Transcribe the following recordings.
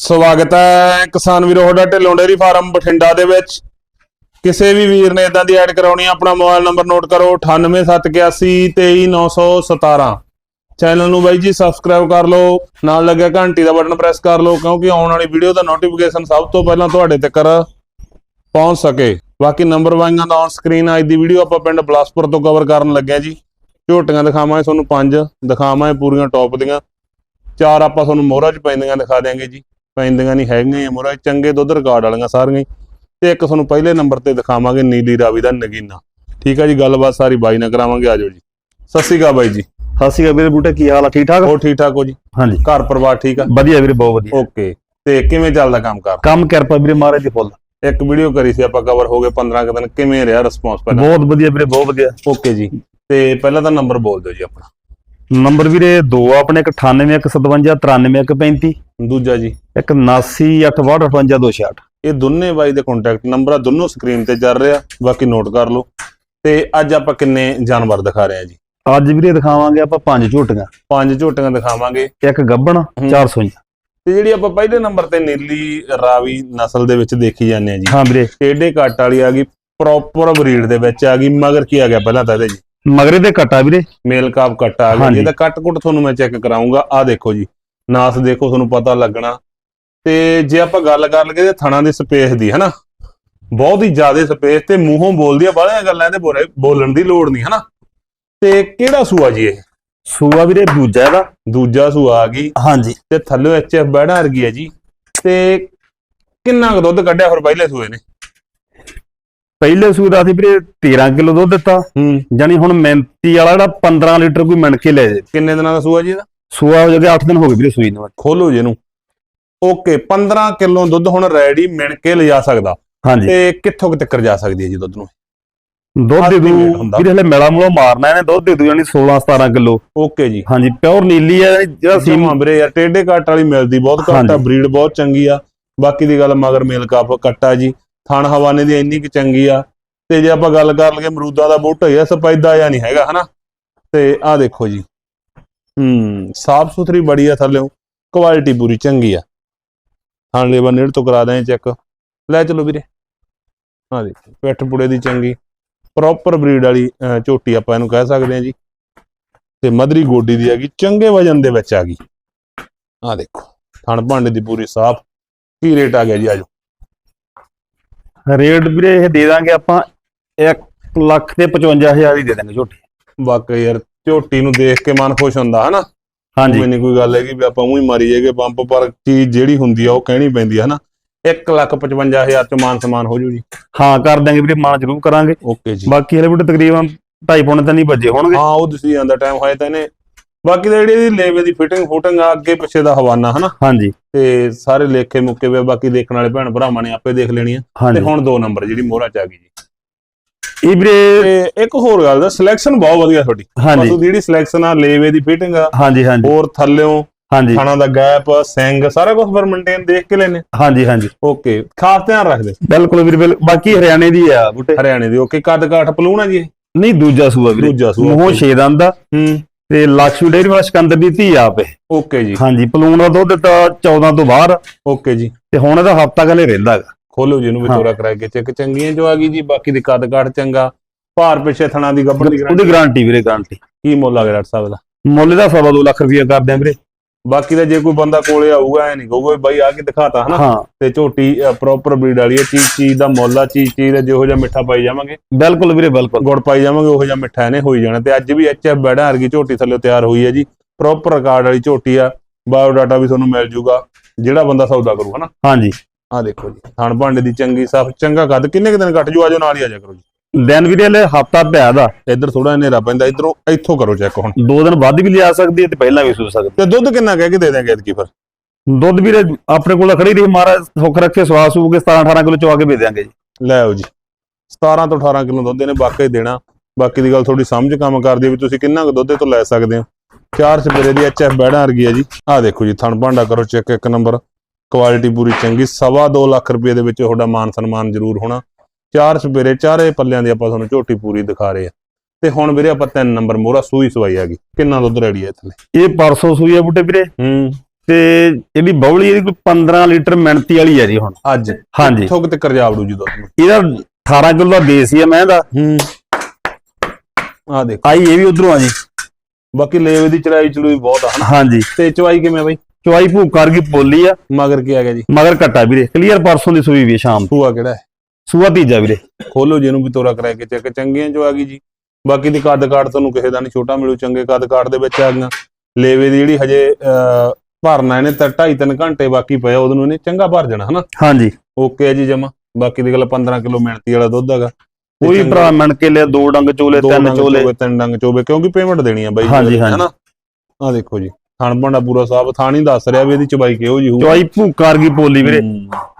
ਸਵਾਗਤ ਹੈ ਕਿਸਾਨ ਵੀਰੋ, ਤੁਹਾਡਾ ਢਿੱਲੋਂ ਡੇਅਰੀ ਫਾਰਮ ਬਠਿੰਡਾ ਦੇ ਵਿੱਚ। ਕਿਸੇ ਵੀ ਵੀਰ ਨੇ ਇਦਾਂ ਦੀ ਐਡ ਕਰਾਉਣੀ ਆ, ਆਪਣਾ ਮੋਬਾਈਲ ਨੰਬਰ ਨੋਟ ਕਰੋ 9871823917 ਚੈਨਲ ਨੂੰ ਬਾਈ ਜੀ ਸਬਸਕ੍ਰਾਈਬ ਕਰ ਲਓ, ਨਾਲ ਲੱਗਿਆ ਘੰਟੀ ਦਾ ਬਟਨ ਪ੍ਰੈਸ ਕਰ ਲਓ, ਕਿਉਂਕਿ ਆਉਣ ਵਾਲੀ ਵੀਡੀਓ ਦਾ ਨੋਟੀਫਿਕੇਸ਼ਨ ਸਭ ਤੋਂ ਪਹਿਲਾਂ ਤੁਹਾਡੇ ਤੱਕ ਪਹੁੰਚ ਸਕੇ। ਬਾਕੀ ਨੰਬਰ ਵਾਈਆਂ ਦਾ ਔਨ ਸਕਰੀਨ ਅੱਜ ਦੀ ਵੀਡੀਓ ਆਪਾਂ ਪਿੰਡ ਬਲਾਸਪੁਰ ਤੋਂ ਕਵਰ ਕਰਨ ਲੱਗਿਆ ਜੀ। ਝੋਟੀਆਂ ਦਿਖਾਵਾਂਗੇ ਤੁਹਾਨੂੰ ਪੰਜ, ਦਿਖਾਵਾਂਗੇ ਪੂਰੀਆਂ ਟੌਪ ਦੀਆਂ। ਚਾਰ ਆਪਾਂ ਤੁਹਾਨੂੰ ਮੋਹਰਾ ਚ ਪੈਂਦੀਆਂ ਦਿਖਾ ਦਿਆਂਗੇ ਜੀ। ਪੈਂਦੀਆਂ ਨਹੀਂ ਹੈਗੀਆਂ ਮੋਹਰਾ ਚੰਗੇ ਦੁੱਧ ਰਿਕਾਰਡ ਵਾਲੀਆਂ ਸਾਰੀਆਂ ਹੀ। ਤੇ ਇੱਕ ਤੁਹਾਨੂੰ ਪਹਿਲੇ ਨੰਬਰ ਤੇ ਦਿਖਾਵਾਂਗੇ ਨੀਲੀ ਰਾਵੀ ਦਾ ਨਗੀਨਾ। ਠੀਕ ਆ ਜੀ ਗੱਲਬਾਤ ਸਾਰੀ ਬਾਈ ਨਾਲ ਕਰਾਵਾਂਗੇ ਆਜੋ ਜੀ। ਸਤਿ ਸ਼੍ਰੀ ਅਕਾਲ ਬਾਈ ਜੀ। ਸਤਿ ਸ਼੍ਰੀ ਅਕਾਲ ਵੀਰੇ ਬੂਟੇ ਕੀ ਹਾਲ ਆ ਠੀਕ ਠਾਕ? ਹੋਰ ਠੀਕ ਠਾਕ ਹੋ ਜੀ? ਹਾਂਜੀ। ਘਰ ਪਰਿਵਾਰ ਠੀਕ ਆ? ਵਧੀਆ ਵੀਰੇ ਬਹੁਤ ਵਧੀਆ। ਓਕੇ। ਤੇ ਕਿਵੇਂ ਚੱਲਦਾ ਕੰਮ ਕਰ? ਕੰਮ ਕਿਰਪਾ ਵੀਰੇ ਮਹਾਰਾਜ ਦੀ ਫੁੱਲ। ਇੱਕ ਵੀਡੀਓ ਕਰੀ ਸੀ ਆਪਾਂ ਕਵਰ ਹੋ ਗਏ 15 ਕੁ ਦਿਨ ਕਿਵੇਂ ਰਿਹਾ ਰਿਸਪੌਂਸ ਪਹਿਲਾਂ? ਬਹੁਤ ਵਧੀਆ ਵੀਰੇ ਬਹੁਤ ਵਧੀਆ। ਓਕੇ ਜੀ। ਤੇ ਪਹਿਲਾਂ ਤਾਂ ਨੰਬਰ ਬੋਲ ਦਿਓ ਜੀ ਆਪਣਾ। ਨੰਬਰ ਵੀਰੇ ਦੋ ਆ ਆਪਣੇ ਇੱਕ 98 157 ਦੂਜਾ ਜੀ। ਇੱਕ 79 ਇਹ ਦੋਨੇ ਬਾਈ ਦੇ ਕੰਟੈਕਟ ਨੰਬਰ ਆ ਦੋਨੋਂ ਸਕਰੀਨ ਤੇ ਚੱਲ ਰਿਹਾ। ਬਾਕੀ ਨੋਟ ਕਰ ਲਓ। ਤੇ ਅੱਜ ਆਪਾਂ ਕਿੰਨੇ ਜਾਨਵਰ ਦਿਖਾ ਰਹੇ ਆ ਜੀ? ਅੱਜ ਵੀਰੇ ਦਿਖਾਵਾਂਗੇ ਆਪਾਂ ਪੰਜ ਝੋਟੀਆਂ। ਪੰਜ ਝੋਟੀਆਂ ਦਿਖਾਵਾਂਗੇ। ਇੱਕ ਗੱਬਣ ਹੂੰ। 400 ਤੇ ਜਿਹੜੀ ਆਪਾਂ ਪਹਿਲੇ ਨੰਬਰ ਤੇ ਨੀਲੀ ਰਾਵੀ ਨਸਲ ਦੇ ਵਿੱਚ ਦੇਖੀ ਜਾਂਦੇ ਆ ਜੀ। ਹਾਂ ਵੀਰੇ। ਟੇਡੇ ਕੱਟ ਵਾਲੀ ਆ ਗਈ? ਪ੍ਰੋਪਰ ਬਰੀਡ ਦੇ ਵਿੱਚ ਆ ਗਈ ਮਗਰ ਕੀ ਆ ਗਿਆ ਪਹਿਲਾਂ ਤਾਂ ਇਹਦੇ ਜੀ? ਮਗਰੇ ਦੇ ਕਟਾ ਵੀਰੇ। ਮੇਲ ਕਾਪ ਕੱਟ ਆ ਗਿਆ। ਜਿਹਦਾ ਕੱਟ ਕੁੱਟ ਤੁਹਾਨੂੰ ਮੈਂ ਚੈੱਕ ਕਰਾਉਂਗਾ ਆ ਦੇਖੋ ਜੀ। ਨਾਸ ਦੇਖੋ ਤੁਹਾਨੂੰ ਪਤਾ ਲੱਗਣਾ। ਤੇ ਜੇ ਆਪਾਂ ਗੱਲ ਕਰ ਲਈਏ ਤੇ ਥਣਾ ਦੀ ਸਪੇਸ ਦੀ ਹਨਾ? ਬਹੁਤ ਹੀ ਜ਼ਿਆਦਾ ਸਪੇਸ ਤੇ ਮੂੰਹੋਂ ਬੋਲਦੀ ਆ ਬਾਹਲੀਆਂ ਗੱਲਾਂ ਇਹਦੇ ਬੋਲੇ ਬੋਲਣ ਦੀ ਲੋੜ ਨਹੀਂ ਹਨਾ? ਤੇ ਕਿਹੜਾ ਸੂਆ ਜੀ ਇਹ? ਸੂਆ ਵੀਰੇ ਦੂਜਾ ਇਹਦਾ। ਦੂਜਾ ਸੂਆ ਆ ਗਈ। ਹਾਂਜੀ। ਤੇ ਥੱਲੇ ਐਚਐਫ ਬੈੜਾ ਵਰਗੀ ਹੈ ਜੀ। ਤੇ ਕਿੰਨਾ ਕੁ ਦੁੱਧ ਕੱਢਿਆ ਫਿਰ ਪਹਿਲੇ ਸੂਏ ਨੇ? ਪਹਿਲੇ ਸੂਏ ਦਾ ਸੀ ਵੀਰੇ 13 ਕਿਲੋ ਦੁੱਧ ਦਿੱਤਾ। ਹੂੰ। ਜਾਨੀ ਹੁਣ ਮਿੰਤੀ ਵਾਲਾ ਜਿਹੜਾ 15 ਲੀਟਰ ਕੋਈ ਮਿਣ ਕੇ ਲੈ ਜੇ। ਕਿੰਨੇ ਦਿਨਾਂ ਦਾ ਸੂਆ ਜੀ ਇਹਦਾ? ਸੂਆ ਹੋ ਜਾਗੇ 8 ਦਿਨ ਹੋ ਗਏ ਵੀਰੇ ਸੂਈ ਨੂੰ। ਖੋਲੋ ਜੀ ਇਹਨੂੰ। ਓਕੇ 15 ਕਿਲੋ ਦੁੱਧ ਹੁਣ ਰੈਡੀ ਮਿਣ ਕੇ ਲਿਜਾ ਸਕਦਾ। ਹਾਂਜੀ। ਤੇ ਕਿੱਥੋਂ ਤੱਕ ਜਾ ਸਕਦੀ ਹੈ ਜੀ ਦੁੱਧ ਨੂੰ? ਦੁੱਧ ਦੇ ਦੂ। ਵੀਰੇ ਹਲੇ ਮੇਲਾ ਮੂਲਾ ਮਾਰਨਾ ਇਹਨੇ ਦੁੱਧ ਦੇ ਦੂ ਜਾਨੀ 16 17 ਕਿਲੋ। ਓਕੇ ਜੀ। ਹਾਂਜੀ ਪਿਓਰ ਨੀਲੀ ਹੈ ਜਿਹੜਾ ਸੀਮ ਵੀਰੇ ਯਾਰ ਟੇਡੇ ਕੱਟ ਵਾਲੀ ਮਿਲਦੀ ਬਹੁਤ ਘੱਟ ਆ। ਬਰੀਡ ਬਹੁਤ ਚੰਗੀ ਆ। ਬਾਕੀ ਦੀ ਗੱਲ ਮਗਰ ਮੇਲ ਕੱਪ ਕੱਟਾ ਜੀ। ਥਣ ਹਵਾਨੇ ਦੀ ਇੰਨੀ ਕਿ ਚੰਗੀ ਆ। ਤੇ ਜੇ ਆਪਾਂ ਗੱਲ ਕਰ ਲਈਏ ਅਮਰੂਦਾਂ ਦਾ ਬੂਟਾ ਹੀ ਆ ਸਪੈਦਾ ਜਾਂ ਨਹੀਂ ਹੈਗਾ ਹਨਾ? ਤੇ ਆਹ ਦੇਖੋ ਜੀ। ਹੂੰ ਸਾਫ਼ ਸੁਥਰੀ ਬੜੀ ਆ ਥੱਲੇੋਂ ਕੁਆਲਿਟੀ ਪੂਰੀ ਚੰਗੀ ਆ। ਥਣ ਲੇਬਰ ਨੇੜ ਤੋਂ ਕਰਾ ਦਾਂ ਚੈੱਕ ਲੈ ਚਲੋ ਵੀਰੇ। ਆਹ ਦੇਖੋ ਪਿੱਠ ਪੁੜੇ ਦੀ ਚੰਗੀ ਪ੍ਰੋਪਰ ਬਰੀਡ ਵਾਲੀ ਝੋਟੀ ਆਪਾਂ ਇਹਨੂੰ ਕਹਿ ਸਕਦੇ ਹਾਂ ਜੀ। ਤੇ ਮਧਰੀ ਗੋਡੀ ਦੀ ਹੈਗੀ ਚੰਗੇ ਵਜਨ ਦੇ ਵਿੱਚ ਆ ਗਈ। ਆ ਦੇਖੋ ਥਣ ਭਾਂਡੇ ਦੀ ਪੂਰੀ ਸਾਫ਼ ਕੀ ਰੇਟ ਆ ਗਿਆ ਜੀ ਆਜੋ। ਰੇਟ ਵੀਰੇ ਇਹ ਦੇ ਦਾਂਗੇ ਆਪਾਂ 1 ਲੱਖ ਤੇ 55000 ਹੀ ਦੇ ਦਾਂਗੇ ਝੋਟੀ। ਵਾਕਈ ਯਾਰ ਝੋਟੀ ਨੂੰ ਦੇਖ ਕੇ ਮਨ ਖੁਸ਼ ਹੁੰਦਾ ਹਨਾ? ਹਾਂਜੀ। ਮੈਨੂੰ ਕੋਈ ਗੱਲ ਹੈਗੀ ਵੀ ਆਪਾਂ ਉਹੀ ਮਾਰੀ ਜਾਈਏ ਪੰਪ ਪਰ ਚੀਜ਼ ਜਿਹੜੀ ਹੁੰਦੀ ਆ ਉਹ ਕਹਿਣੀ ਪੈਂਦੀ ਆ ਹਨਾ? 1 ਲੱਖ 55000 ਚ ਮਾਨ ਸਮਾਨ ਹੋ ਜੂ ਜੀ। ਹਾਂ ਕਰ ਦਾਂਗੇ ਵੀਰੇ ਮਾਨ ਜ਼ਰੂਰ ਕਰਾਂਗੇ। ਓਕੇ ਜੀ। ਬਾਕੀ ਹਲੇ ਵੀਰੇ ਤਕਰੀਬਨ 2.5 ਪੌਣੇ ਤਾਂ ਨਹੀਂ ਵੱਜੇ ਹੋਣਗੇ। ਹਾਂ ਉਹ ਤੁਸੀਂ ਆਂਦਾ ਟਾਈਮ ਹੋਇਆ ਤਾਂ ਇਹਨੇ। ਬਾਕੀ ਤਾਂ ਜਿਹੜੀ ਇਹਦੀ ਲੇਵੇ ਦੀ ਫਿਟਿੰਗ ਫੁਟਿੰਗ ਆ ਅੱਗੇ ਪਿੱਛੇ ਦਾ ਹਵਾਨਾ ਹਨਾ? ਹਾਂਜੀ। ਤੇ ਸਾਰੇ ਲੇਖੇ ਮੁੱਕੇ ਵੇ ਬਾਕੀ ਦੇਖਣ ਵਾਲੇ ਭੈਣ ਭਰਾਵਾਂ ਨੇ ਆਪੇ ਦੇਖ ਲੈਣੀ ਆ। ਤੇ ਹੁਣ ਦੋ ਨੰਬਰ ਜਿਹੜੀ ਮੋਹਰਾ ਚ ਆ ਗਈ ਜੀ। ਇਹ ਵੀਰੇ ਤੇ ਇੱਕ ਹੋਰ ਗੱਲ ਦਾ ਸਿਲੈਕਸ਼ਨ ਬਹੁਤ ਵਧੀਆ ਤੁਹਾਡੀ। ਹਾਂਜੀ। ਜਿਹੜੀ ਸਿਲੈਕਸ਼ਨ ਆ ਲੇਵੇ ਦੀ ਫਿਟਿੰਗ ਆ ਹਾਂਜੀ ਹਾਂਜੀ। ਹੋਰ ਥੱਲਿਓਂ ਹਾਂਜੀ। ਖਾਣਾ ਦਾ ਗੈਪ ਸਿੰਘ ਸਾਰਾ ਕੁਝ ਪਰ ਮੇਨਟੇਨ ਦੇਖ ਕੇ ਲੈਨੇ ਹਾਂਜੀ ਹਾਂਜੀ। ਓਕੇ ਖਾਸ ਧਿਆਨ ਰੱਖਦੇ। ਬਿਲਕੁਲ ਵੀਰੇ ਬਿਲ- ਬਾਕੀ ਹਰਿਆਣੇ ਦੀ ਆ ਬੂਟੇ। ਹਰਿਆਣੇ ਦੀ ਓਕੇ ਕੱਦ ਕਾਠ ਪਲੂਣਾ ਜੀ? ਨਹੀਂ ਦੂਜਾ ਸੂਆ ਵੀਰੇ। ਦੂਜਾ ਸੂਆ okay। ਛੇ ਦੰਦ ਦਾ ਹੂੰ। ਤੇ ਲక్ష్ਮੀ ਡੇਰੀ ਵਾਲਾ ਸਿਕੰਦਰ ਦੀ ਧੀ ਆਪੇ ਓਕੇ ਜੀ। ਹਾਂਜੀ ਪਲੂਣ ਦਾ ਦੁੱਧ ਦਿੱਤਾ 14 ਤੋਂ ਬਾਹਰ ਓਕੇ ਜੀ। ਤੇ ਹੁਣ ਇਹਦਾ ਹਫਤਾ ਕਲੇ ਰਹਿੰਦਾ ਹੈਗਾ। ਖੋਲੋ ਜੀ ਇਹਨੂੰ ਵੀ ਹਾਂ। ਤੋਰਾ ਕਰਾ ਕੇ ਚੈੱਕ ਚੰਗੀਆਂ ਜੋ ਆ ਗਈ ਜੀ ਬਾਕੀ ਦੀ ਕੱਦ ਕਾਠ ਚੰਗਾ। ਭਾਰ ਪਿੱਛੇ ਥਣਾ ਦੀ ਗੱਬੜ ਦੀ। ਉਹਦੀ ਗਾਰੰਟੀ ਵੀਰੇ ਗਾਰੰਟੀ ਕੀ ਮੁੱਲ ਆ ਗਿਆ ਡਾਕਟਰ ਸਾਹਿਬ ਦਾ? ਮੁੱਲ ਦਾ ਸਵਾ ਦੋ ਲੱਖ ਰੁਪਇਆ ਕਰਦੇ ਆ ਵੀਰੇ। ਬਾਕੀ ਦਾ ਜੇ ਕੋਈ ਬੰਦਾ ਕੋਲੇ ਆਊਗਾ ਐ ਨਹੀਂ ਕਹੂਗਾ ਬਾਈ ਆ ਕੇ ਦਿਖਾਤਾ ਹਨਾ? ਤੇ ਝੋਟੀ ਪ੍ਰੋਪਰ ਬਰੀਡ ਵਾਲੀ ਹੈ ਚੀਜ਼ ਚੀਜ਼ ਦਾ ਮੁੱਲ ਆ ਚੀਜ਼ ਚੀਜ਼ ਦਾ ਜਿਹੋ ਜਿਹਾ ਮਿੱਠਾ ਪਾਈ ਜਾਵਾਂਗੇ। ਬਿਲਕੁਲ ਵੀਰੇ ਬਿਲਕੁਲ। ਗੁੜ ਪਾਈ ਜਾਵਾਂਗੇ ਉਹੋ ਜਿਹਾ ਮਿੱਠਾ ਇਹਨੇ ਹੋਈ ਜਾਣਾ। ਤੇ ਅੱਜ ਵੀ ਐਚਐਫ ਬੈੜਾ ਵਰਗੀ ਝੋਟੀ ਥੱਲੇ ਤਿਆਰ ਹੋਈ ਹੈ ਜੀ। ਪ੍ਰੋਪਰ ਰਿਕਾਰਡ ਵਾਲੀ ਝੋਟੀ ਆ। ਬਾਇਓ ਡਾਟਾ ਵੀ ਤੁਹਾਨੂੰ ਮਿਲ ਜੂਗਾ। ਜਿਹੜਾ ਬੰਦਾ ਸੌਦਾ ਕਰੂ ਹਨਾ? ਹਾਂਜੀ। ਆ ਦੇਖੋ ਜੀ ਥਣ ਭਾਂਡੇ ਦੀ ਚੰਗੀ ਸਾਫ਼ ਚੰਗਾ ਕੱਦ ਕਿੰਨੇ ਕੁ ਦਿਨ ਕੱਟ ਜੂ? ਆਜੋ ਨਾਲ ਹੀ ਆ ਜਾ ਕਰੋ ਜੀ। ਦਿਨ ਵੀਰੇ ਲੈ ਹਫਤਾ ਪਿਆ ਦਾ। ਇੱਧਰ ਥੋੜਾ ਹਨੇਰਾ ਪੈਂਦਾ ਇੱਧਰੋਂ ਇੱਥੋਂ ਕਰੋ ਚੈੱਕ ਹੁਣ। ਦੋ ਦਿਨ ਵੱਧ ਵੀ ਲਿਆ ਸਕਦੀ ਹੈ ਤੇ ਪਹਿਲਾਂ ਵੀ ਸੂ ਸਕਦੀ ਤੇ ਦੁੱਧ ਕਿੰਨਾ ਕਹਿ ਕੇ ਦੇ ਦਿਆਂਗੇ ਐਤਕੀ ਫਿਰ। ਦੁੱਧ ਵੀਰੇ ਆਪਣੇ ਕੋਲ ਖੜੀ ਰਹੀ ਮਹਾਰਾਜ ਸੁੱਖ ਰੱਖੇ ਸਵਾਸ ਕੇ 17 18 ਕਿਲੋ ਚਵਾ ਕੇ ਦੇ ਦਿਆਂਗੇ ਜੀ। ਲੈ ਆਓ ਜੀ 17 ਤੋਂ 18 ਕਿਲੋ ਦੁੱਧ ਇਹਨੇ ਵਾਕਈ ਦੇਣਾ। ਬਾਕੀ ਦੀ ਗੱਲ ਥੋੜੀ ਸਮਝ ਕੰਮ ਕਰਦੀ ਵੀ ਤੁਸੀਂ ਕਿੰਨਾ ਕੁ ਦੁੱਧ ਤੋਂ ਲੈ ਸਕਦੇ ਹੋ। ਚਾਰ ਸਪੇਰੇ ਦੀ ਐਚਐਫ ਬੈੜਾ ਵਰਗੀ ਹੈ ਜੀ। ਆਹ ਦੇਖੋ ਜੀ ਥਣ ਭਾਂਡਾ ਕਰੋ ਚੈੱਕ ਇੱਕ ਨੰਬਰ। ਕੁਆਲਿਟੀ ਪੂਰੀ ਚੰਗੀ ਸਵਾ ਦੋ ਲੱਖ ਰੁਪਏ ਦੇ ਵਿੱਚ ਤੁਹਾਡਾ ਮਾਨ ਸਨਮਾਨ ਜ਼ਰੂਰ ਹੋਣਾ। ਚਾਰ ਸਪੇਰੇ ਚਾਰੇ ਪੱਲਿਆਂ ਦੀ ਆਪਾਂ ਤੁਹਾਨੂੰ ਝੋਟੀ ਪੂਰੀ ਦਿਖਾ ਰਹੇ ਆ ਤੇ ਹੁਣ ਵੀਰੇ ਆਪਾਂ ਤਿੰਨ ਨੰਬਰ ਮੋਹਰਾ ਸੂਈ ਸਵਾਈ ਆ ਗਈ। ਕਿੰਨਾ ਦੁੱਧ ਰੈਡੀ ਹੈ ਥੱਲੇ ਇਹ ਪਰਸੋਂ ਸੂਈ ਆ ਬੂਟੇ ਵੀਰੇ। ਹੂੰ। ਤੇ ਇਹਦੀ ਬੌਲੀ ਇਹਦੀ ਕੋਈ 15 ਲੀਟਰ ਮਿਣਤੀ ਵਾਲੀ ਹੈ ਜੀ ਹੁਣ। ਅੱਜ? ਹਾਂਜੀ। ਥੋਕ ਤੇ ਕਰਜਾਵੜੂ ਜੀ ਦੁੱਧ ਇਹਦਾ 18 ਕਿਲੋ ਦਾ ਦੇਸੀ ਹੈ ਮੈਂ ਦਾ ਹੂੰ। ਆ ਦੇਖ। ਆਈ ਇਹ ਵੀ ਉਧਰੋਂ ਆ ਜੀ। ਬਾਕੀ ਲੇਵੇ ਦੀ ਚੜਾਈ ਚੜੂਈ ਬਹੁਤ ਆ ਹਾਂਜੀ। ਤੇ ਚਵਾਈ ਕਿਵੇਂ ਆ ਬਾਈ? ਚੁਆਈ ਭੂਕ ਕਰ ਗਈ ਪੋਲੀ ਆ। ਮਗਰ ਕੀ ਆ ਗਿਆ ਜੀ? ਮਗਰ ਕੱਟਾ ਵੀਰੇ ਕਲੀਅਰ ਪਰਸੋਂ ਦੀ ਸੂਈ ਵੀ ਸ਼ਾਮ ਸੂਆ ਕਿਹੜਾ ਹੈ? ਸੂਆ ਤੀਜਾ ਵੀਰੇ। ਖੋਲੋ ਜਿਹਨੂੰ ਵੀ ਤੋਰਾ ਕਰਾ ਕੇ ਚੈੱਕ ਚੰਗੀਆਂ ਜੋ ਆ ਗਈ ਜੀ। ਬਾਕੀ ਦੀ ਕੱਦ ਕਾਠ ਤੁਹਾਨੂੰ ਕਿਸੇ ਦਾ ਨਹੀਂ ਛੋਟਾ ਮਿਲੂ ਚੰਗੇ ਕੱਦ ਕਾਠ ਦੇ ਵਿੱਚ ਆ ਗਈਆਂ। ਲੇਵੇ ਦੀ ਜਿਹੜੀ ਹਜੇ ਅਹ, ਭਰਨਾ ਇਹਨੇ ਤਾਂ 2.5 3 ਘੰਟੇ ਬਾਕੀ ਪਿਆ ਉਹਨੂੰ ਇਹਨੇ ਚੰਗਾ ਭਰ ਜਾਣਾ ਹਨਾ? ਹਾਂਜੀ। ਓਕੇ ਹੈ ਜੀ ਜਮਾ। ਬਾਕੀ ਦੀ ਗੱਲ 15 ਕਿਲੋ ਮਿਹਨਤੀ ਵਾਲਾ ਦੁੱਧ ਹੈਗਾ। ਤੇ ਕੋਈ ਚੰਗਾ- ਭਰਾ ਮਣ ਕੇ ਲਿਆ ਦੋ ਡੰਗ ਚੋਲੇ ਦੋ ਤਿੰਨ ਡੰਗ ਚੋਲੇ। ਚੋਵੇ ਤਿੰਨ ਡੰਗ ਚੋਵੇ ਕਿਉਂਕਿ ਪੇਮੈਂਟ ਦੇਣੀ ਆ ਬਾਈ ਜੀ ਹਾਂਜੀ, ਉਹਦੀ, ਹਾਂਜੀ। ਹਨਾ? ਆ ਦੇਖੋ ਜੀ। ਥਣ ਭਾਂਡਾ ਪੂਰਾ ਸਾਫ਼ ਥਾਣ ਦੱਸ ਰਿਹਾ ਵੀ ਇਹਦੀ ਚਬਾਈ ਕਿਹੋ ਜੀ ਹੋਊ ਚੁਆਈ ਭੂਕ ਕਰ ਗਈ ਪੋਲੀ ਵੀਰੇ।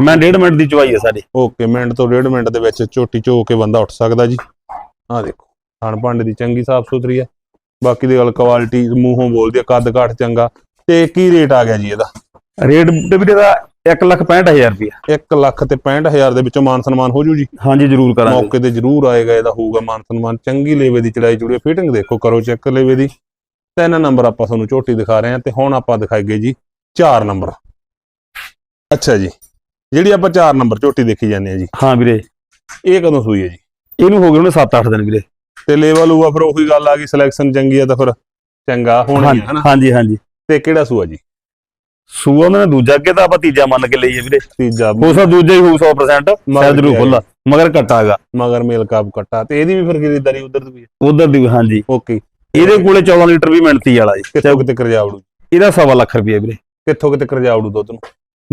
ਮੈਂ ਡੇਢ ਮਿੰਟ ਦੀ ਚੁਆਈ ਹੈ ਸਾਡੀ। ਓਕੇ ਮਿੰਟ ਤੋਂ ਡੇਢ ਮਿੰਟ ਦੇ ਵਿੱਚ ਝੋਟੀ ਝੋ ਕੇ ਬੰਦਾ ਉੱਠ ਸਕਦਾ ਜੀ। ਆਹ ਦੇਖੋ ਥਣ ਭਾਂਡੇ ਦੀ ਚੰਗੀ ਸਾਫ਼ ਸੁਥਰੀ ਹੈ ਬਾਕੀ ਦੀ ਗੱਲ ਕੁਆਲਿਟੀ ਮੂੰਹੋਂ ਬੋਲਦੀ ਹੈ ਕੱਦ ਕਾਠ ਚੰਗਾ। ਤੇ ਕੀ ਰੇਟ ਆ ਗਿਆ ਜੀ ਇਹਦਾ? ਰੇਟ ਵੀਰੇ ਦਾ 165000 ਰੁਪਇਆ। 1 ਲੱਖ ਤੇ 65000 ਦੇ ਵਿੱਚੋਂ ਮਾਨ ਸਨਮਾਨ ਹੋ ਜੂ ਜੀ? ਹਾਂਜੀ ਜ਼ਰੂਰ ਕਰਾਂਗੇ। ਮੌਕੇ ਤੇ ਜ਼ਰੂਰ ਆਏਗਾ ਇਹਦਾ ਹੋਊਗਾ ਮਾਨ ਸਨਮਾਨ। ਚੰਗੀ ਲੇਵੇ ਦੀ ਚੜਾਈ ਚੁੜੀ ਫਿਟਿੰਗ ਦੇਖੋ ਕਰੋ ਚੈੱਕ ਲੇਵੇ ਦੀ। ਤਿੰਨ ਨੰਬਰ ਆਪਾਂ ਤੁਹਾਨੂੰ ਝੋਟੀ ਦਿਖਾ ਰਹੇ ਹਾਂ ਤੇ ਹੁਣ ਆਪਾਂ ਦਿਖਾਈਏ ਜੀ 4 ਨੰਬਰ। ਅੱਛਾ ਜੀ ਜਿਹੜੀ ਆਪਾਂ 4 ਨੰਬਰ ਝੋਟੀ ਦੇਖੀ ਜਾਂਦੇ ਆ ਜੀ। ਹਾਂ ਵੀਰੇ। ਇਹ ਕਦੋਂ ਸੂਈ ਹੈ ਜੀ? ਇਹਨੂੰ ਹੋ ਗਏ ਉਹਨੇ 7-8 ਦਿਨ ਵੀਰੇ। ਤੇ ਲੈਵਲ ਹੋਊਗਾ ਫਿਰ ਉਹੀ ਗੱਲ ਆ ਗਈ ਸਿਲੈਕਸ਼ਨ ਚੰਗੀ ਆ ਤਾਂ ਫਿਰ ਚੰਗਾ ਹੋਣਾ ਹੀ ਹਨਾ? ਹਾਂਜੀ ਹਾਂਜੀ। ਤੇ ਕਿਹੜਾ ਸੂਆ ਜੀ? ਸੂਆ ਉਹਨਾਂ ਨੇ ਦੂਜਾ ਅੱਗੇ ਤਾਂ ਆਪਾਂ ਤੀਜਾ ਮੰਨ ਕੇ ਲਈਏ ਵੀਰੇ। ਤੀਜਾ ਹੋ ਸਕਦਾ ਦੂਜਾ ਹੀ ਹੋਊ 100% ਮਗਰ ਸ਼ਾਇਦ ਕੀ ਖੁੱਲਾ ਮਗਰ ਕੱਟਾਗਾ ਮਗਰ ਮੇਲ ਕਾਬ ਕੱਟਾ ਤੇ ਇਹਦੀ ਵੀ ਫਿਰ ਖਰੀਦਦਾਰੀ ਉਧਰ ਦੀ ਵੀ ਉਧਰ ਦੀ ਹਾਂਜੀ। ਓਕੇ। ਇਹਦੇ ਕੋਲੇ 14 ਲੀਟਰ ਵੀ ਮਿਣਤੀ ਵਾਲਾ ਜੀ। ਕਿੱਥੋਂ ਕਿਤੇ ਕਰਜਾਵੜੂ ਇਹਦਾ ਸਵਾ ਲੱਖ ਰੁਪਏ ਵੀਰੇ। ਕਿੱਥੋਂ ਕਿਤੇ ਕਰਜਾਵੜੂ ਦੁੱਧ ਨੂੰ?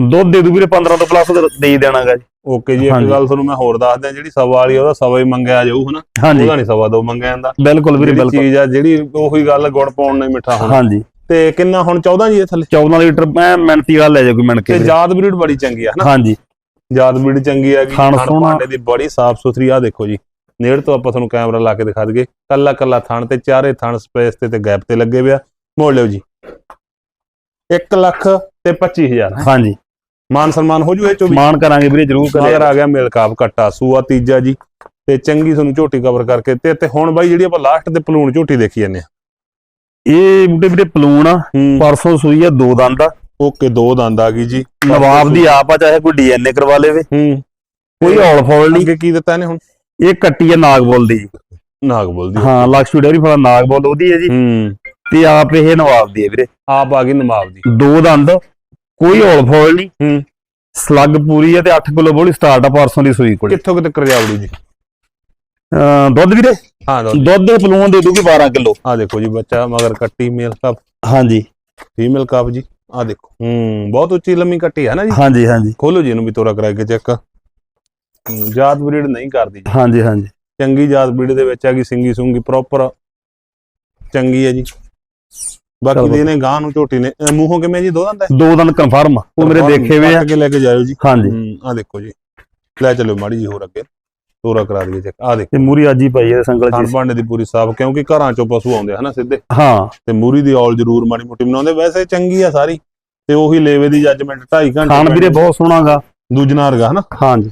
ਦੁੱਧ ਦੇ ਦੂ ਵੀਰੇ 15 ਤੋਂ ਪਲੱਸ ਦੇ ਹੀ ਦੇਣਾਗਾ ਜੀ। ਓਕੇ ਜੀ ਇੱਕ। ਗੱਲ ਤੁਹਾਨੂੰ ਮੈਂ ਹੋਰ ਦੱਸ ਦਿਆਂ ਜਿਹੜੀ ਸਵਾ ਵਾਲੀ ਆ, ਉਹਦਾ ਸਵਾ ਹੀ ਮੰਗਿਆ ਜਾਊ ਹਨਾ? ਉਹਦਾ ਨਹੀਂ ਸਵਾ ਦੋ ਮੰਗਿਆ ਜਾਂਦਾ। ਬਿਲਕੁਲ ਵੀਰੇ ਬਿਲਕੁਲ। ਚੀਜ਼ ਆ ਜਿਹੜੀ ਉਹੀ ਗੱਲ ਗੁੜ ਪਾਉਣ ਨਾਲ ਮਿੱਠਾ ਹੋਣਾ। ਹਾਂਜੀ। ਤੇ ਕਿੰਨਾ ਹੁਣ 14 ਜੀ ਇਹ ਥੱਲੇ? 14 ਲੀਟਰ ਮੈਂ ਮਿਣਤੀ ਵਾਲਾ ਲੈ ਜਾ ਕੋਈ ਮਿਣ ਕੇ ਤੇ। ਜਾਤ ਬਰੀਡ ਬੜੀ ਚੰਗੀ ਆ ਹਨਾ? ਹਾਂਜੀ। ਜਾਤ ਬਰੀਡ ਚੰਗੀ ਥਣ ਥਣ ਸੋਹਣਾ। ਭਾਂਡੇ ਦੀ ਬੜੀ ਸਾਫ਼ ਸੁਥਰੀ ਆ ਦੇਖੋ ਜੀ। ਨੇੜ ਤੋਂ ਆਪਾਂ ਤੁਹਾਨੂੰ ਕੈਮਰਾ ਲਾ ਕੇ ਦਿਖਾ ਦਈਏ। ਕੱਲਾ ਕੱਲਾ ਥਣ ਤੇ ਚਾਰੇ ਥਣ ਸਪੇਸ ਤੇ ਤੇ ਗੈਪ ਤੇ ਲੱਗੇ ਪਿਆ ਮੋੜ ਲਿਓ ਜੀ। 1 ਲੱਖ ਤੇ 25000 ਹਾਂਜੀ। ਮਾਨ ਸਨਮਾਨ ਹੋ ਜੂ ਇਹ ਚੋਂ ਵੀ। ਮਾਨ ਕਰਾਂਗੇ ਵੀਰੇ ਜ਼ਰੂਰ ਮਗਰ ਕਰਿਆ ਆ ਗਿਆ ਮਿਲਕਾਪ ਕੱਟਾ ਸੂਆ ਤੀਜਾ ਜੀ। ਤੇ ਚੰਗੀ ਤੁਹਾਨੂੰ ਝੋਟੀ ਕਵਰ ਕਰਕੇ। ਤੇ ਤੇ ਹੁਣ ਬਾਈ ਜਿਹੜੀ ਆਪਾਂ ਲਾਸਟ ਤੇ ਪਲੂਣ ਝੋਟੀ ਦੇਖੀ ਜਾਂਦੇ ਆ। ਇਹ ਬੁੱਢੇ ਵੀਰੇ ਪਲੂਣ ਆ। ਪਰਸੋਂ ਸੂਈ ਆ ਦੋ ਦੰਦ ਆ। ਓਕੇ ਦੋ ਦੰਦ ਆ ਗਈ ਜੀ। ਨਵਾਬ ਦੀ ਆਪ ਆ ਚਾਹੇ ਕੋਈ ਡੀਐਨਏ ਕਰਵਾ ਲੇਵੇ। ਹੂੰ। ਕੋਈ ਹੌਲ ਫੌਲ ਨਹੀਂ। ਕੀ ਦਿੱਤਾ ਇਹਨੇ ਹੁਣ? ਇਹ ਕੱਟੀ ਆ ਨਾਗਬੋਲ ਦੀ। ਨਾਗ ਬੋਲਦੀ ਹਾਂ ਲਕਸ਼ਮੀ ਡੈਰੀ ਫਾਰਮ ਨਾਗਬੋਲ ਉਹਦੀ ਹੈ ਜੀ। ਹੂੰ। ਤੇ ਆਪ ਇਹ ਨਵਾਬ ਦੀ ਹੈ ਵੀਰੇ। ਆਪ ਆ ਗਈ ਨਵਾਬ ਦੀ। ਦੋ ਦੰਦ ਕੋਈ ਹੌਲ ਫੌਲ ਨਹੀਂ। ਹੂੰ। ਸਲੱਗ ਪੂਰੀ ਹੈ ਤੇ 8 ਕਿਲੋ ਬੋਲੀ ਸਟਾਰਟ ਆ ਪਰਸੋਂ ਦੀ ਸੂਈ ਕੋਲ। ਕਿੱਥੋਂ ਕਿਤੇ ਕਰਜਾਵੜੂ ਜੀ? ਦੁੱਧ ਵੀਰੇ? ਹਾਂ ਦੋ ਦੁੱਧ ਦੇ ਪਲੂਣ ਦੇ ਦੂਗੀ 12 ਕਿਲੋ। ਆ ਦੇਖੋ ਜੀ ਬੱਚਾ ਮਗਰ ਕੱਟੀ ਮੇਲ ਕੱਪ। ਹਾਂਜੀ। ਫੀਮੇਲ ਕੱਪ ਜੀ। ਆ ਦੇਖੋ। ਹੂੰ ਬਹੁਤ ਉੱਚੀ ਲੰਮੀ ਕੱਟੀ ਹੈ ਨਾ ਜੀ। ਹਾਂਜੀ ਹਾਂਜੀ। ਖੋਲੋ ਜੀ ਇਹਨੂੰ ਵੀ ਤੋਰਾ ਕਰਾ ਕੇ ਚੈੱਕ। ਜਾਤ ਬਰੀਡ ਨਹੀਂ ਕਰਦੀ ਹਾਂਜੀ ਹਾਂਜੀ। ਚੰਗੀ ਜਾਤ ਬਰੀਡ ਦੇ ਵਿੱਚ ਆ ਗਈ ਸਿੰਗੀ ਸੁੰਗੀ ਪ੍ਰੋਪਰ ਚੰਗੀ ਹੈ ਜੀ। ਬਾਕੀ। ਦੀ ਇਹਨੇ ਗਾਂ ਨੂੰ ਝੋਟੀ ਨੇ। ਮੂੰਹੋਂ ਕਿਵੇਂ ਜੀ? ਦੋ ਦੰਦ ਹੈ? ਦੋ ਦਿਨ ਕਨਫਰਮ ਉਹ ਮੇਰੇ ਦੇਖੇ ਹੋਏ ਆ। ਕੇ ਲੈ ਕੇ ਜਾਇਓ ਜੀ। ਹਾਂਜੀ। ਆ ਦੇਖੋ ਜੀ। ਲੈ ਚਲੋ ਮਾੜੀ ਜੀ ਹੋਰ ਅੱਗੇ। ਤੋਰਾ ਕਰਾ ਦਈਏ ਚੈੱਕ ਆ ਦੇਖੋ। ਤੇ ਮੂਰੀ ਅੱਜ ਹੀ ਪਈ ਹੈ ਸੰਗਲ ਜੀ। ਭਾਂਡੇ ਦੀ ਪੂਰੀ ਸਾਫ਼ ਕਿਉਂਕਿ ਘਰਾਂ ਚੋਂ ਪਸ਼ੂ ਆਉਂਦੇ ਹਨਾ ਸਿੱਧੇ? ਹਾਂ। ਤੇ ਮੂਰੀ ਦੀ ਔਲ ਜ਼ਰੂਰ ਮਾੜੀ ਮੋਟੀ ਬਣਾਉਂਦੇ। ਵੈਸੇ ਚੰਗੀ ਆ ਸਾਰੀ। ਤੇ ਉਹੀ ਲੇਵੇ ਦੀ ਜੱਜਮੈਂਟ 2.5 ਘੰਟੇ ਖਾਣ ਵੀਰੇ ਬਹੁਤ ਸੋਹਣਾਗਾ ਦੂਜਨਾ ਵਰਗਾ ਹਨਾ? ਹਾਂਜੀ।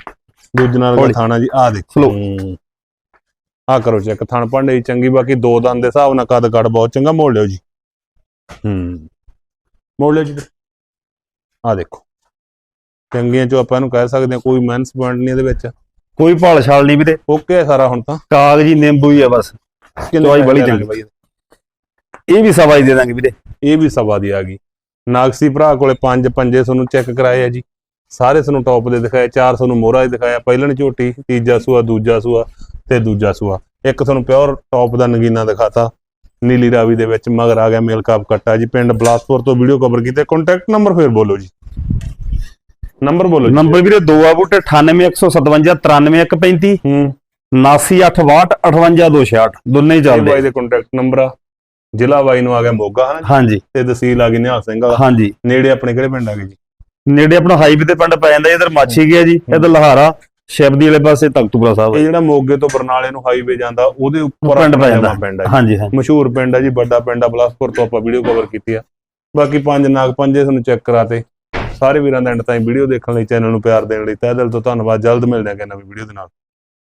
ਵਰਗਾ ਹੌਲੀ। ਥਾਣਾ ਜੀ ਆ ਦੇਖੋ। ਆ ਕਰੋ ਚੈੱਕ ਥਣ ਭਾਂਡੇ ਦੀ ਚੰਗੀ ਬਾਕੀ ਦੋ ਦੰਦ ਦੇ ਹਿਸਾਬ ਨਾਲ ਕੱਦ ਕੱਦ ਬਹੁਤ ਚੰਗਾ ਮੋੜ ਲਿਓ ਜੀ। ਹੂੰ। ਮੋੜ ਲਿਓ ਜੀ ਆ ਦੇਖੋ। ਚੰਗੀਆਂ ਚੋਂ ਆਪਾਂ ਇਹਨੂੰ ਕਹਿ ਸਕਦੇ ਹਾਂ ਕੋਈ ਮੈਨਸ ਪੁਆਇੰਟ ਨਹੀਂ ਇਹਦੇ ਵਿੱਚ। ਕੋਈ ਭਾਲ ਛਾਲ ਨਹੀਂ ਵੀਰੇ। ਓਕੇ ਸਾਰਾ ਹੁਣ ਤਾਂ। ਕਾਗਜੀ ਨਿੰਬੂ ਹੀ ਆ ਬਸ। ਪੈਸੇ ਬੜੀ ਚੰਗੀ। ਇਹ ਵੀ ਸਵਾ ਹੀ ਦੇ ਦਾਂਗੇ ਵੀਰੇ। ਇਹ ਵੀ ਸਵਾ ਦੀ ਆ ਗਈ। ਨਾਗਸੀ ਭਰਾ ਕੋਲੇ ਪੰਜ ਪੰਜੇ ਤੁਹਾਨੂੰ ਚੈੱਕ ਕਰਾਏ ਆ ਜੀ। ਸਾਰੇ ਤੁਹਾਨੂੰ ਟੌਪ ਦੇ ਦਿਖਾਏ ਚਾਰ ਤੁਹਾਨੂੰ ਮੋਹਰਾ ਹੀ ਦਿਖਾਇਆ। ਪਹਿਲਣ ਝੋਟੀ ਤੀਜਾ ਸੂਆ ਦੂਜਾ ਸੂਆ ਤੇ ਦੂਜਾ ਸੂਆ। ਇੱਕ ਤੁਹਾਨੂੰ ਪਿਓਰ ਟੌਪ ਦਾ ਨਗੀਨਾ ਦਿਖਾਤਾ ਨੀਲੀ ਰਾਵੀ ਦੇ ਵਿੱਚ ਮਗਰ ਆ ਗਿਆ ਮੇਲ ਕਾਪ ਕੱਟਾ ਜੀ। ਪਿੰਡ ਬਲਾਸਪੁਰ ਤੋਂ ਵੀਡੀਓ ਕਵਰ ਕੀਤੇ। ਕੰਟੈਕਟ ਨੰਬਰ ਫੇਰ ਬੋਲੋ ਜੀ। ਨੰਬਰ ਬੋਲੋ ਜੀ। ਨੰਬਰ ਵੀਰੇ ਦੋ ਆ ਬੂਟੇ 98157 93135 ਹੂੰ। 7962 58266 ਦੋਨੇ ਹੀ ਚੱਲਦੇ ਬਾਈ ਦੇ ਕੰਟੈਕਟ ਨੰਬਰ ਆ। ਜ਼ਿਲ੍ਹਾ ਬਾਈ ਨੂੰ ਆ ਗਿਆ ਮੋਗਾ ਹਾਂਜੀ। ਤੇ ਤਹਿਸੀਲ ਆ ਗਈ ਨਿਹਾਲ ਸਿੰਘ ਵਾਲਾ। ਹਾਂਜੀ। ਨੇੜੇ ਆਪਣੇ ਕਿਹੜੇ ਪਿੰਡ ਆ ਗਏ ਜੀ? ਨੇੜੇ ਆਪਣਾ ਹਾਈਵੇ ਤੇ ਪਿੰਡ ਪੈ ਜਾਂਦਾ ਇਧਰ ਮਾਛੀ ਗਿਆ ਜੀ ਇਧਰ ਲਹਾਰਾ ਸ਼ਿਵਦੀ ਵਾਲੇ ਪਾਸੇ ਤਖਤੂਪੁਰਾ ਸਾਹਿਬ ਇਹ ਹੈ। ਜਿਹੜਾ ਮੋਗੇ ਤੋਂ ਬਰਨਾਲੇ ਨੂੰ ਹਾਈਵੇ ਜਾਂਦਾ ਉਹਦੇ ਉੱਪਰ ਪਿੰਡ ਪੈ ਜਾਂਦਾ। ਪਿੰਡ ਜੀ। ਹਾਂਜੀ ਹਾਂਜੀ ਮਸ਼ਹੂਰ ਪਿੰਡ ਹੈ ਜੀ ਵੱਡਾ ਪਿੰਡ ਆ ਬਲਾਸਪੁਰ ਤੋਂ ਆਪਾਂ ਵੀਡੀਓ ਕਵਰ ਕੀਤੀ ਆ ਬਾਕੀ ਪੰਜ ਨਾਗ ਪੰਜੇ ਤੁਹਾਨੂੰ ਚੈੱਕ ਕਰਾਤੇ ਸਾਰੇ ਵੀਰਾਂ ਦਾ ਐਂਡ ਤਾਈਂ ਵੀਡੀਓ ਦੇਖਣ ਲਈ ਚੈਨਲ ਨੂੰ ਪਿਆਰ ਦੇਣ ਲਈ ਤਹਿ ਦਿਲ ਤੋਂ ਧੰਨਵਾਦ ਜਲਦ ਮਿਲਦੇ ਹਾਂ ਕਿ ਨਵੀਂ ਵੀਡੀਓ ਦੇ ਨਾਲ